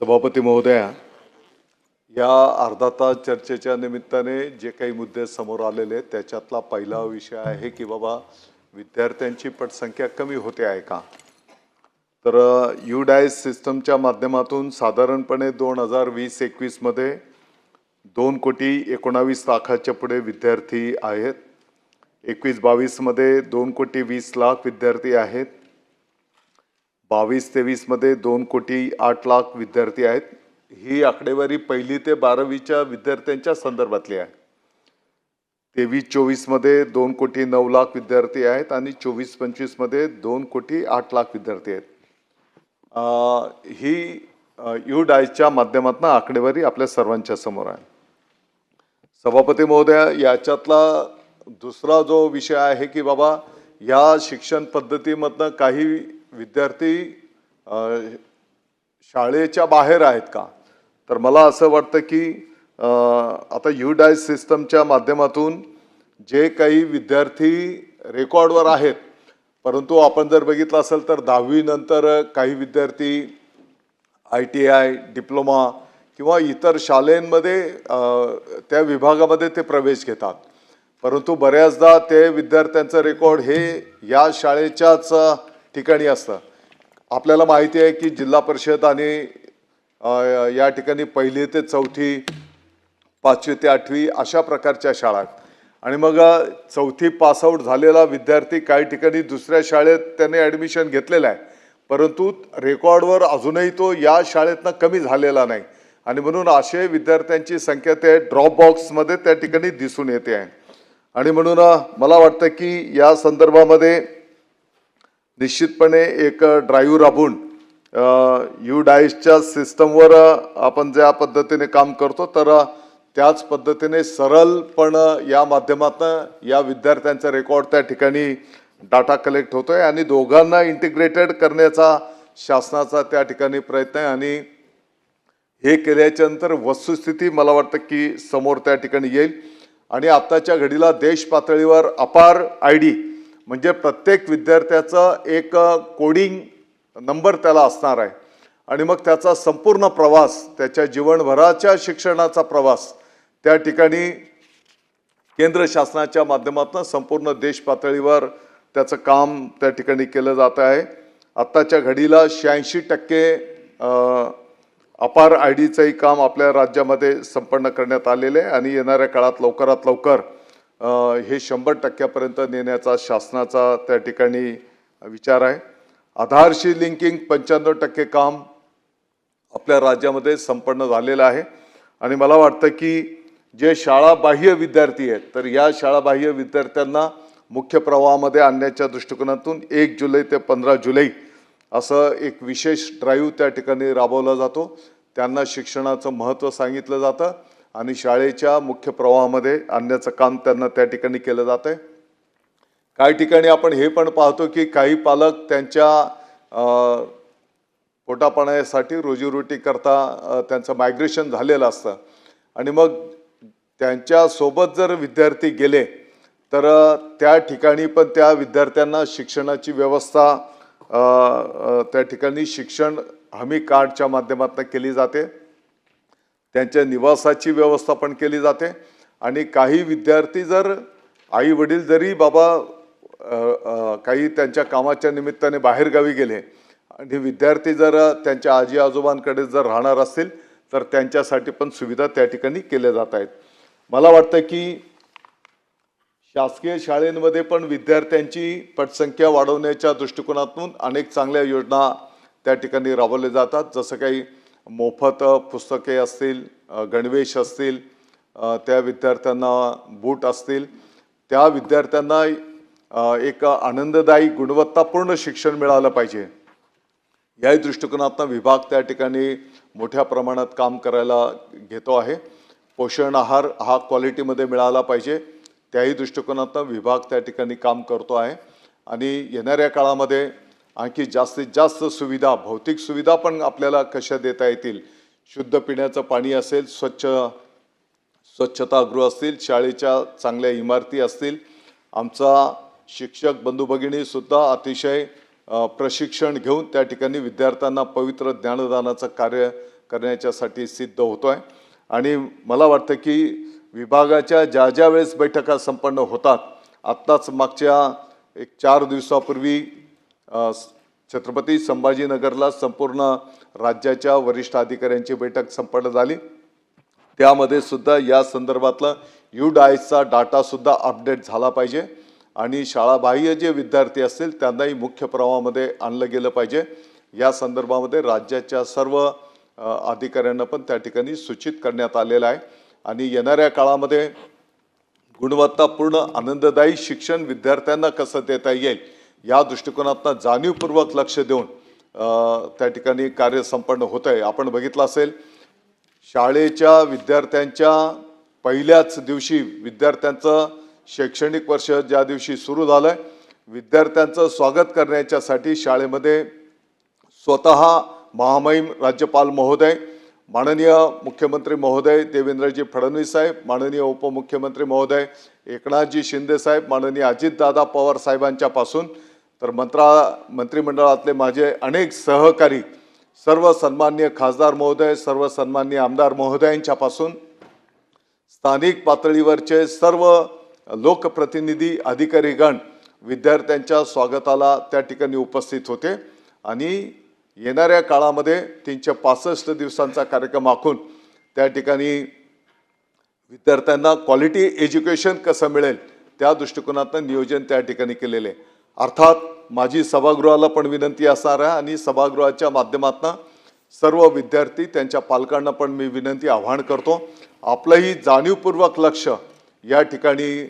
सभापती महोदया या अर्धा तास चर्चेच्या निमित्ताने जे काही मुद्दे समोर आलेले आहेत त्याच्यातला पहिला विषय आहे की बाबा विद्यार्थ्यांची पटसंख्या कमी होते आहे का? तर यू डायस सिस्टमच्या माध्यमातून साधारणपणे दोन हजार वीस एकवीसमध्ये दोन कोटी एकोणावीस लाखाच्या पुढे विद्यार्थी आहेत. एकवीस बावीसमध्ये दोन कोटी वीस लाख विद्यार्थी आहेत. बावीस तेवीसमध्ये दोन कोटी आठ लाख विद्यार्थी आहेत. ही आकडेवारी पहिली ते बारावीच्या विद्यार्थ्यांच्या संदर्भातली आहे. तेवीस चोवीसमध्ये दोन कोटी नऊ लाख विद्यार्थी आहेत आणि चोवीस पंचवीसमध्ये दोन कोटी आठ लाख विद्यार्थी आहेत. ही यू डायच्या माध्यमातून आकडेवारी आपल्या सर्वांच्या समोर आहे. सभापती महोदया याच्यातला दुसरा जो विषय आहे की बाबा या शिक्षण पद्धतीमधनं काही विद्यार्थी शाळेच्या बाहेर आहेत का? तर मला असं वाटतं की आता यू डायस सिस्टमच्या माध्यमातून जे काही विद्यार्थी रेकॉर्डवर आहेत परंतु आपण जर बघितलं असेल तर दहावीनंतर काही विद्यार्थी आय टी आय डिप्लोमा किंवा इतर शाळेंमध्ये त्या विभागामध्ये ते प्रवेश घेतात. परंतु बऱ्याचदा ते विद्यार्थ्यांचं रेकॉर्ड हे या शाळेच्याच ठिकाणी असतं. आपल्याला माहिती आहे की जिल्हा परिषद आणि या ठिकाणी पहिली ते चौथी पाचवी ते आठवी अशा प्रकारच्या शाळा आणि मग चौथी पासआउट झालेला विद्यार्थी काही ठिकाणी दुसऱ्या शाळेत त्याने ॲडमिशन घेतलेलं आहे. परंतु रेकॉर्डवर अजूनही तो या शाळेतनं कमी झालेला नाही. आणि म्हणून असे विद्यार्थ्यांची संख्या त्या ड्रॉप बॉक्समध्ये त्या ठिकाणी दिसून येते आहे. आणि म्हणून मला वाटतं की या संदर्भामध्ये निश्चितपणे एक ड्राईव्ह राबून यू डायसच्या सिस्टमवर आपण ज्या पद्धतीने काम करतो तर त्याच पद्धतीने सरळपण या माध्यमातून या विद्यार्थ्यांचा रेकॉर्ड त्या ठिकाणी डाटा कलेक्ट होतो आहे आणि दोघांना इंटिग्रेटेड करण्याचा शासनाचा त्या ठिकाणी प्रयत्न आहे आणि हे केल्याच्यानंतर वस्तुस्थिती मला वाटतं की समोर त्या ठिकाणी येईल. आणि आत्ताच्या घडीला देश पातळीवर अपार आय डी म्हणजे प्रत्येक विद्यार्थ्याचं एक कोडिंग नंबर त्याला असणार आहे. आणि मग त्याचा संपूर्ण प्रवास त्याच्या जीवनभराच्या शिक्षणाचा प्रवास त्या ठिकाणी केंद्र शासनाच्या माध्यमातून संपूर्ण देश पातळीवर त्याचं काम त्या ठिकाणी केलं जात आहे. आत्ताच्या घडीला शहाऐंशी टक्के अपार आय डीचंही काम आपल्या राज्यामध्ये संपन्न करण्यात आलेलं आहे. आणि येणाऱ्या काळात लवकरात लवकर हे शंभर टक्क्यापर्यंत नेण्याचा शासनाचा त्या ठिकाणी विचार आहे. आधारशी लिंकिंग पंच्याण्णव टक्के काम आपल्या राज्यामध्ये संपन्न झालेलं आहे. आणि मला वाटतं की जे शाळाबाह्य विद्यार्थी आहेत तर या शाळाबाह्य विद्यार्थ्यांना मुख्य प्रवाहामध्ये आणण्याच्या दृष्टिकोनातून एक जुलै ते पंधरा जुलै असं एक विशेष ड्राईव्ह त्या ठिकाणी राबवला जातो. त्यांना शिक्षणाचं महत्त्व सांगितलं जातं. आणि शाळेच्या मुख्य प्रवाहामध्ये आणण्याचं काम त्यांना त्या ठिकाणी केलं जातं आहे काही ठिकाणी आपण हे पण पाहतो की काही पालक त्यांच्या पोटापाण्यासाठी रोजीरोटी करता त्यांचं मायग्रेशन झालेलं असतं. आणि मग त्यांच्यासोबत जर विद्यार्थी गेले तर त्या ठिकाणी पण त्या विद्यार्थ्यांना शिक्षणाची व्यवस्था त्या ठिकाणी शिक्षण हमी कार्डच्या माध्यमातून केली जाते. त्यांच्या निवासाची व्यवस्था पण केली जाते. आणि काही विद्यार्थी जर आई वडील जरी बाबा काही त्यांच्या कामाच्या निमित्ताने बाहेरगावी गेले आणि विद्यार्थी जर त्यांच्या आजी आजोबांकडे जर राहणार असतील तर त्यांच्यासाठी पण सुविधा त्या ठिकाणी केल्या जात आहेत. मला वाटतं की शासकीय शाळेंमध्ये पण विद्यार्थ्यांची पटसंख्या वाढवण्याच्या दृष्टिकोनातून अनेक चांगल्या योजना त्या ठिकाणी राबवल्या जातात. जसं काही मोफत पुस्तके असतील गणवेश असतील त्या विद्यार्थ्यांना बूट असतील त्या विद्यार्थ्यांना एक आनंददायी गुणवत्तापूर्ण शिक्षण मिळालं पाहिजे. याही दृष्टिकोनातून विभाग त्या ठिकाणी मोठ्या प्रमाणात काम करायला घेतो आहे. पोषण आहार हा क्वालिटीमध्ये मिळाला पाहिजे. त्याही दृष्टिकोनातून विभाग त्या ठिकाणी काम करतो आहे. आणि येणाऱ्या काळामध्ये आणखी जास्तीत जास्त सुविधा भौतिक सुविधा पण आपल्याला कशा देता येतील? शुद्ध पिण्याचं पाणी असेल स्वच्छ स्वच्छतागृह असतील शाळेच्या चांगल्या इमारती असतील. आमचा शिक्षक बंधू अतिशय प्रशिक्षण घेऊन त्या ठिकाणी विद्यार्थ्यांना पवित्र ज्ञानदानाचं कार्य करण्याच्यासाठी सिद्ध होतो आहे आणि मला वाटतं की विभागाच्या ज्या ज्या वेळेस बैठका संपन्न होतात आत्ताच मागच्या एक चार दिवसापूर्वी छत्रपती संभाजीनगरला संपूर्ण राज्याच्या वरिष्ठ अधिकाऱ्यांची बैठक संपन्न झाली. त्यामध्ये सुद्धा या संदर्भातलं यू डायचा डाटा सुद्धा अपडेट झाला पाहिजे आणि शाळाबाह्य जे विद्यार्थी असतील त्यांनाही मुख्य प्रवाहामध्ये आणलं गेलं पाहिजे. या संदर्भामध्ये राज्याच्या सर्व अधिकाऱ्यांना पण त्या ठिकाणी सूचित करण्यात आलेलं आहे. आणि येणाऱ्या काळामध्ये गुणवत्तापूर्ण आनंददायी शिक्षण विद्यार्थ्यांना कसं देता येईल या दृष्टिकोनातनं जाणीवपूर्वक लक्ष देऊन त्या ठिकाणी कार्य संपन्न होत आहे आपण बघितलं असेल शाळेच्या विद्यार्थ्यांच्या पहिल्याच दिवशी विद्यार्थ्यांचं शैक्षणिक वर्ष ज्या दिवशी सुरू झालं विद्यार्थ्यांचं स्वागत करण्याच्यासाठी शाळेमध्ये स्वतः महामहिम राज्यपाल महोदय माननीय मुख्यमंत्री महोदय देवेंद्रजी फडणवीस साहेब माननीय उपमुख्यमंत्री महोदय एकनाथजी शिंदे साहेब माननीय अजितदादा पवार साहेबांच्यापासून तर मंत्रा मंत्रिमंडळातले माझे अनेक सहकारी सर्व सन्मान्य खासदार महोदय सर्व सन्मान्य आमदार महोदयांच्यापासून स्थानिक पातळीवरचे सर्व लोकप्रतिनिधी अधिकारीगण विद्यार्थ्यांच्या स्वागताला त्या ठिकाणी उपस्थित होते आणि येणाऱ्या काळामध्ये तीनशे पासष्ट दिवसांचा कार्यक्रम आखून त्या ठिकाणी विद्यार्थ्यांना क्वालिटी एज्युकेशन कसं मिळेल त्या दृष्टिकोनातनं नियोजन त्या ठिकाणी केलेले आहे. अर्थात माझी सभागृहाला पण विनंती असणार आहे आणि सभागृहाच्या माध्यमातून सर्व विद्यार्थी त्यांच्या पालकांना पण मी विनंती आवाहन करतो. आपलंही जाणीवपूर्वक लक्ष या ठिकाणी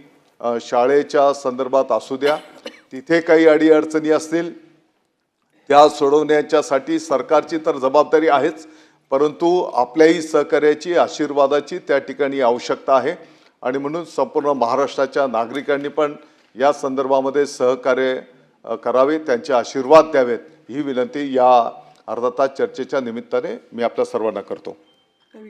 शाळेच्या संदर्भात असू द्या. तिथे काही अडीअडचणी असतील त्या सोडवण्याच्यासाठी सरकारची तर जबाबदारी आहेच परंतु आपल्याही सहकार्याची आशीर्वादाची त्या ठिकाणी आवश्यकता आहे. आणि म्हणून संपूर्ण महाराष्ट्राच्या नागरिकांनी पण या संदर्भामध्ये सहकार्य करावे त्यांचे आशीर्वाद द्यावेत ही विनंती या अर्धा तास चर्चेच्या निमित्ताने मी आपल्या सर्वांना करतो.